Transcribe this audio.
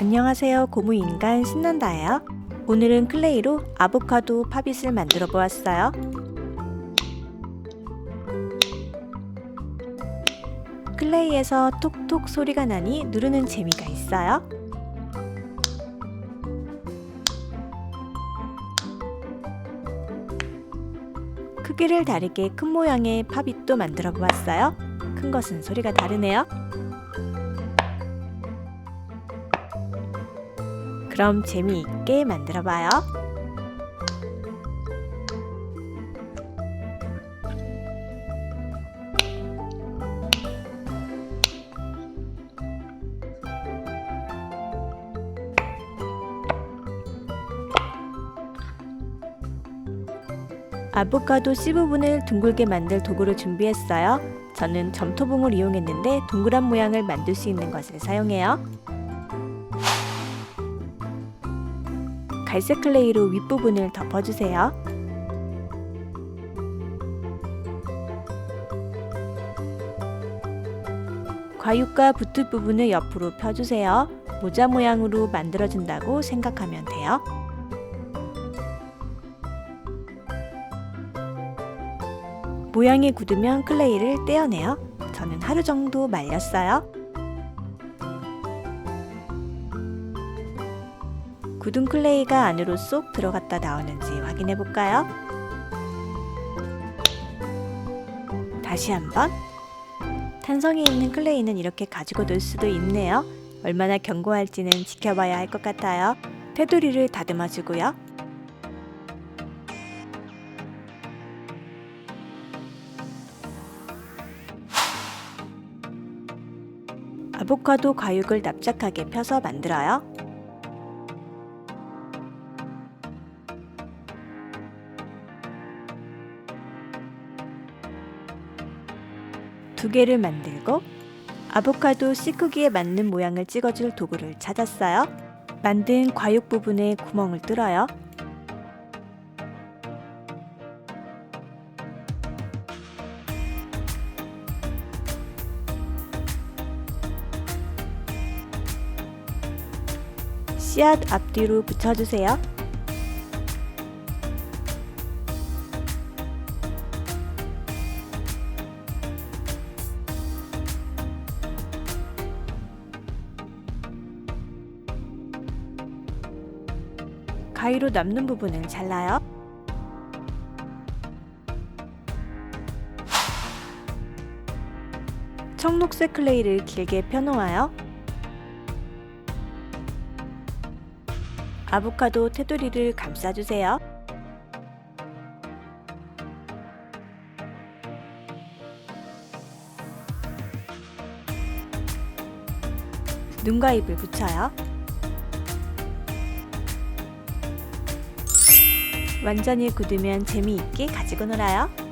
안녕하세요. 고무인간 신난다예요. 오늘은 클레이로 아보카도 팝잇을 만들어 보았어요. 클레이에서 톡톡 소리가 나니 누르는 재미가 있어요. 크기를 다르게 큰 모양의 팝잇도 만들어 보았어요. 큰 것은 소리가 다르네요 그럼 재미있게 만들어 봐요. 아보카도 씨 부분을 둥글게 만들 도구를 준비했어요. 저는 점토봉을 이용했는데 동그란 모양을 만들 수 있는 것을 사용해요. 갈색 클레이로 윗부분을 덮어주세요. 과육과 붙을 부분을 옆으로 펴주세요. 모자 모양으로 만들어준다고 생각하면 돼요. 모양이 굳으면 클레이를 떼어내요. 저는 하루 정도 말렸어요. 굳은 클레이가 안으로 쏙 들어갔다 나오는지 확인해 볼까요? 다시 한번. 탄성이 있는 클레이는 이렇게 가지고 놀 수도 있네요. 얼마나 견고할지는 지켜봐야 할 것 같아요. 테두리를 다듬어 주고요. 아보카도 과육을 납작하게 펴서 만들어요. 두 개를 만들고 아보카도 씨 크기에 맞는 모양을 찍어줄 도구를 찾았어요. 만든 과육 부분에 구멍을 뚫어요. 씨앗 앞뒤로 붙여주세요. 가위로 남는 부분을 잘라요. 청록색 클레이를 길게 펴놓아요. 아보카도 테두리를 감싸주세요. 눈과 입을 붙여요. 완전히 굳으면 재미있게 가지고 놀아요.